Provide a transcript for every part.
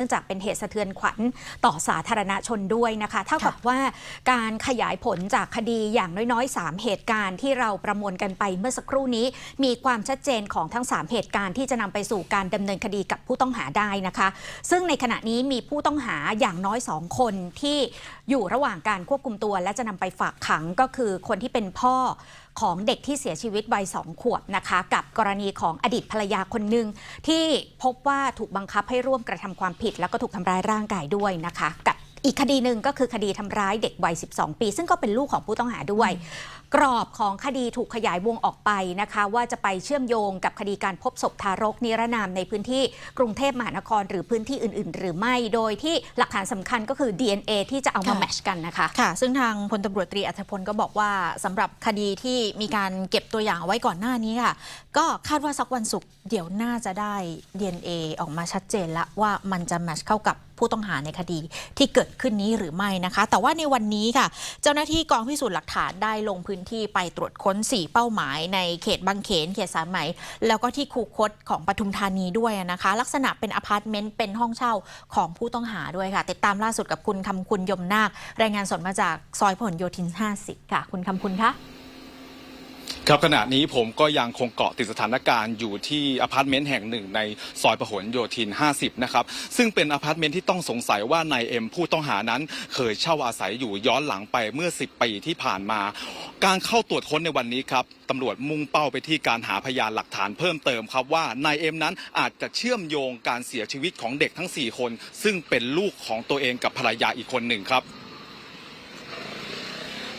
นื่องจากเป็นเหตุสะเทือนขวัญต่อสาธารณชนด้วยนะคะเท่ากับว่าการขยายผลจากคดีอย่างน้อยๆ 3 เหตุการณ์ที่เราประมวลกันไปเมื่อสักครู่นี้ มีความชัดเจนของทั้ง 3 เหตุการณ์ที่จะนำไปสู่การดำเนินคดีกับผู้ต้องหาได้นะคะ ซึ่งในขณะนี้มีผู้ต้องหาอย่างน้อย 2 คนที่อยู่ระหว่างการควบคุมตัว และจะนำไปฝากขังก็คือคนที่เป็นพ่อของเด็กที่เสียชีวิตวัยสองขวบนะคะ กับกรณีของอดีตภรรยาคนหนึ่งที่พบว่าถูกบังคับให้ร่วมกระทำความผิด แล้วก็ถูกทำร้ายร่างกายด้วยนะคะ กับ อีกคดีหนึ่งก็คือคดีทำร้ายเด็กวัย 12 ปี ซึ่งก็เป็นลูกของผู้ต้องหาด้วย กรอบของคดีถูกขยายวงออกไปนะคะ ว่าจะไปเชื่อมโยงกับคดีการพบศพทารกนิรนามในพื้นที่กรุงเทพมหานครหรือพื้นที่อื่น ๆ หรือไม่โดยที่หลักฐานสำคัญก็คือ DNA ที่จะเอามาค่ะแมทชกันนะคะค่ะซึ่งทางพลตำรวจตรีอัธพลก็บอกว่าสำหรับคดีที่มีการเก็บตัวอย่างเอาไว้ก่อนหน้านี้ค่ะ ก็คาดว่าสักวันศุกร์เดี๋ยวน่าจะได้ DNA ออกมาชัดเจนละว่ามันจะแมทชเข้ากับ ผู้ต้องหาในคดีที่เกิดขึ้นนี้หรือไม่นะคะ แต่ว่าในวันนี้ค่ะ เจ้าหน้าที่กองพิสูจน์หลักฐานได้ลงพื้นที่ไปตรวจค้น 4 เป้าหมาย ในเขตบางเขนเขตสายไหม แล้วก็ที่คูคตของปทุมธานีด้วยนะคะ ลักษณะเป็นอพาร์ตเมนต์เป็นห้องเช่าของผู้ต้องหาด้วยค่ะ ติดตามล่าสุดกับคุณคำคุณยมนาครายงานสดมาจากซอยพหลโยธิน 50 ค่ะ คุณคำคุณคะ ครับขณะนี้ผมก็ยังคงเกาะติดสถานการณ์อยู่ที่อพาร์ตเมนต์แห่งหนึ่งในซอยพหลโยธิน 50 นะครับ ซึ่งเป็นอพาร์ตเมนต์ที่ต้องสงสัยว่านายเอ็มผู้ต้องหานั้น เคยเช่าอาศัยอยู่ย้อนหลังไปเมื่อ 10 ปีที่ผ่านมา การเข้าตรวจค้นในวันนี้ครับตำรวจมุ่งเป้าไปที่การหาพยานหลักฐานเพิ่มเติมครับว่านายเอ็มนั้นอาจจะเชื่อมโยงการเสียชีวิตของเด็กทั้ง 4 คน ซึ่งเป็นลูกของตัวเองกับภรรยาอีกคนหนึ่งครับ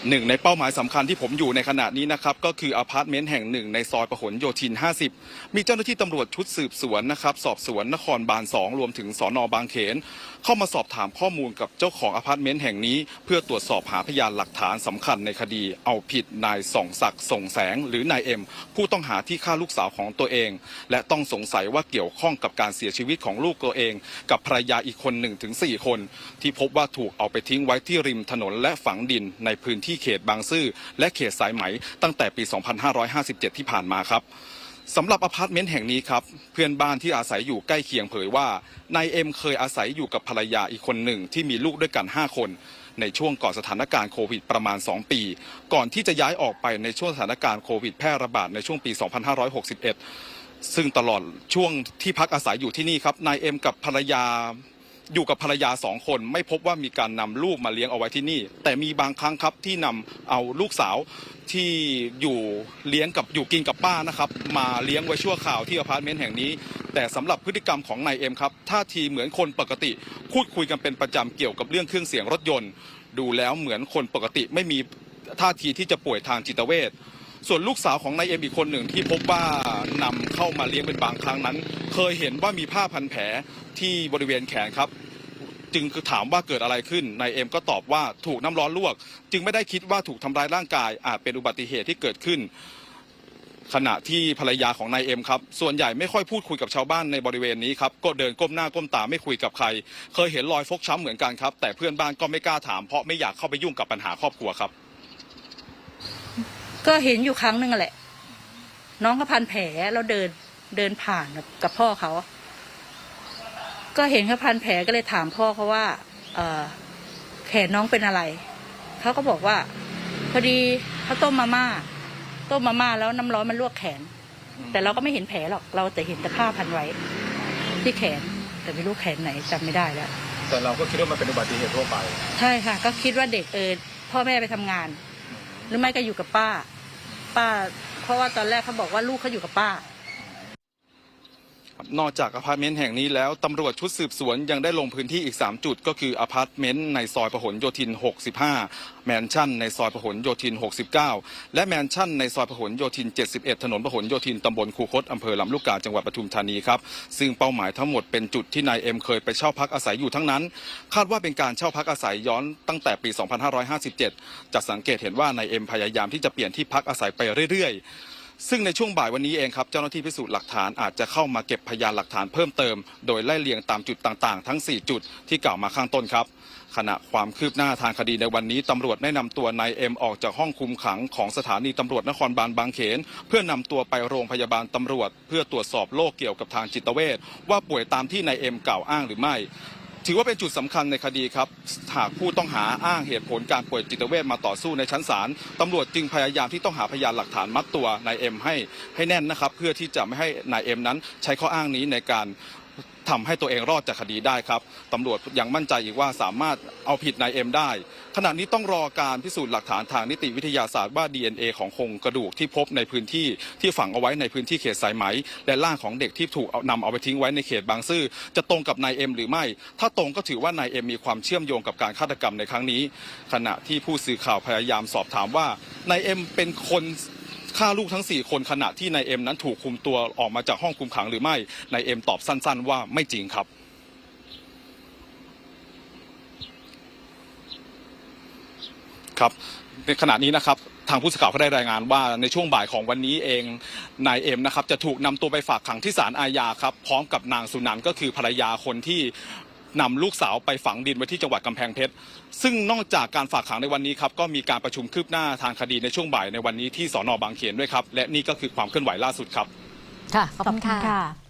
หนึ่งในเป้าหมายสำคัญที่ผมอยู่ในขณะนี้นะครับก็คืออพาร์ตเมนต์แห่งหนึ่งในซอยประหลโยธิน 50 มีเจ้าหน้าที่ตำรวจชุดสืบสวนนะครับสอบสวนนครบาล 2 รวมถึงสอนอบางเขน เข้ามาสอบถามข้อมูลกับเจ้าของอพาร์ตเมนต์แห่งนี้ เพื่อตรวจสอบหาพยานหลักฐานสำคัญในคดี เอาผิดนายส่องศักดิ์ส่งแสง หรือนายเอ็มผู้ต้องหาที่ฆ่าลูกสาวของตัวเอง และต้องสงสัยว่าเกี่ยวข้องกับการเสียชีวิตของลูกตัวเอง กับภรรยาอีกคนหนึ่งถึงสี่คน ที่พบว่าถูกเอาไปทิ้งไว้ที่ริมถนนและฝังดินในพื้นที่เขตบางซื่อและเขตสายไหมตั้งแต่ปี 2557 ที่ผ่านมาครับสำหรับอพาร์ตเมนต์แห่งนี้ครับเพื่อนบ้านที่อาศัยอยู่ใกล้เคียงเผยว่านายเอ็มเคยอาศัยอยู่กับภรรยาอีกคนหนึ่งที่มีลูกด้วยกัน 5 คน ในช่วงก่อนสถานการณ์โควิดประมาณ 2 ปี ก่อนที่จะย้ายออกไปในช่วงสถานการณ์โควิดแพร่ระบาดในช่วงปี 2561 ซึ่งตลอดช่วงที่พักอาศัยอยู่ที่นี่ครับนายเอ็มกับภรรยา อยู่กับภรรยาสองคนไม่พบว่ามีการนำลูกมาเลี้ยงเอาไว้ที่นี่ แต่มีบางครั้งครับที่นำเอาลูกสาวที่อยู่เลี้ยงกับอยู่กินกับป้านะครับ มาเลี้ยงไว้ชั่วคราวที่อพาร์ตเมนต์แห่งนี้ แต่สำหรับพฤติกรรมของนายเอ็มครับท่าทีเหมือนคนปกติพูดคุยกันเป็นประจำเกี่ยวกับเรื่องเครื่องเสียงรถยนต์ ดูแล้วเหมือนคนปกติไม่มีท่าทีที่จะป่วยทางจิตเวช ส่วนลูกสาวของนายเอ็มอีกคนหนึ่งที่พบว่านำเข้ามาเลี้ยงเป็นบางครั้งนั้น เคยเห็นว่ามีผ้าพันแผลที่บริเวณแขนครับ จึงคือถามว่าเกิดอะไรขึ้นนายเอ็มก็ตอบว่าถูกน้ำร้อนลวก จึงไม่ได้คิดว่าถูกทำร้ายร่างกายอาจเป็นอุบัติเหตุที่เกิดขึ้น ขณะที่ภรรยาของนายเอ็มครับ ส่วนใหญ่ไม่ค่อยพูดคุยกับชาวบ้านในบริเวณนี้ครับก็เดินก้มหน้าก้มตาไม่คุยกับใคร เคยเห็นรอยฟกช้ำเหมือนกันครับ แต่เพื่อนบ้านก็ไม่กล้าถามเพราะไม่อยากเข้าไปยุ่งกับปัญหาครอบครัวครับ ก็เห็นอยู่ครั้งหนึ่งอะแหละ น้องก็พันแผลแล้วเดินเดินผ่านกับพ่อเขา ก็เห็นเขาพันแผลก็เลยถามพ่อเขาว่า เออแขนน้องเป็นอะไร เขาก็บอกว่า พอดีเขาต้มมาม่า ต้มมาม่าแล้วน้ำร้อนมันลวกแขน แต่เราก็ไม่เห็นแผลหรอก เราแต่เห็นแต่ผ้าพันไว้ ที่แขน แต่ไม่รู้แขนไหนจำไม่ได้แล้ว แต่เราก็คิดว่ามันเป็นอุบัติเหตุทั่วไป ใช่ค่ะ ก็คิดว่าเด็กเออพ่อแม่ไปทำงาน หรือไม่ก็อยู่กับป้า ป้า เพราะว่าตอนแรกเขาบอกว่าลูกเขาอยู่กับป้า นอกจากอพาร์ตเมนต์แห่งนี้แล้วตำรวจชุดสืบสวนยังได้ลงพื้นที่อีก 3 จุด ก็คืออพาร์ตเมนต์ในซอยพหลโยธิน 65 แมนชั่นในซอยพหลโยธิน 69 และแมนชั่นในซอยพหลโยธิน 71 ถนนพหลโยธินตำบลคูคตอำเภอลำลูกกาจังหวัดปทุมธานีครับซึ่งเป้าหมายทั้งหมดเป็นจุดที่นายเอ็มเคยไปเช่าพักอาศัยอยู่ทั้งนั้น คาดว่าเป็นการเช่าพักอาศัยย้อนตั้งแต่ปี 2557จะสังเกตเห็นว่านายเอ็มพยายามที่จะเปลี่ยนที่พักอาศัยไปเรื่อยๆ ซึ่งในช่วงบ่ายวันนี้เองครับเจ้าหน้าที่พิสูจน์หลักฐานอาจจะเข้ามาเก็บพยานหลักฐานเพิ่มเติม โดยไล่เรียงตามจุดต่างๆ ทั้ง 4 จุดที่กล่าวมาข้างต้นครับ ขณะความคืบหน้าทางคดีในวันนี้ตำรวจได้นำตัวนายเอ็มออกจากห้องคุมขังของสถานีตำรวจนครบาลบางเขน เพื่อนำตัวไปโรงพยาบาลตำรวจ เพื่อตรวจสอบโรคเกี่ยวกับทางจิตเวชว่าป่วยตามที่นายเอ็มกล่าวอ้างหรือไม่ ถือว่าเป็นจุดสำคัญในคดีครับ หากผู้ต้องหาอ้างเหตุผลการป่วยจิตเวชมาต่อสู้ในชั้นศาลตำรวจจึงพยายามที่ต้องหาพยานหลักฐานมัดตัวนายเอ็มให้ให้แน่นนะครับ เพื่อที่จะไม่ให้นายเอ็มนั้นใช้ข้ออ้างนี้ในการ ทำให้ตัวเองรอดจากคดีได้ครับตำรวจยังมั่นใจอีกว่าสามารถเอาผิดนายเอ็มได้ ขณะนี้ต้องรอการพิสูจน์หลักฐานทางนิติวิทยาศาสตร์ว่า DNA ของโครงกระดูกที่พบในพื้นที่ที่ฝังเอาไว้ในพื้นที่เขตสายไหม และร่างของเด็กที่ถูกเอานำเอาไปทิ้งไว้ในเขตบางซื่อ จะตรงกับนายเอ็มหรือไม่ ถ้าตรงก็ถือว่านายเอ็มมีความเชื่อมโยงกับการฆาตกรรมในครั้งนี้ ขณะที่ผู้สื่อข่าวพยายามสอบถามว่านายเอ็มเป็นคน ฆ่าลูกทั้ง 4 คนขณะที่นายเอ็มนั้นถูกคุมตัวออกมาจากห้องคุมขังหรือไม่นายเอ็มตอบสั้น ๆ ว่าไม่จริงครับครับในขณะนี้นะครับทางผู้สื่อข่าวก็ได้รายงานว่าในช่วงบ่ายของวันนี้เองนายเอ็มนะครับจะถูกนำตัวไปฝากขังที่ศาลอาญาครับพร้อมกับนางสุนันก็คือภรรยาคนที่ นำลูกสาวไปฝังดินไว้ที่จังหวัดกำแพงเพชร ซึ่งนอกจากการฝากขังในวันนี้ครับก็มีการประชุมคืบหน้าทางคดีในช่วงบ่ายในวันนี้ที่สอนอบางเขนด้วยครับ และนี่ก็คือความเคลื่อนไหวล่าสุดครับ ค่ะ ขอบคุณค่ะ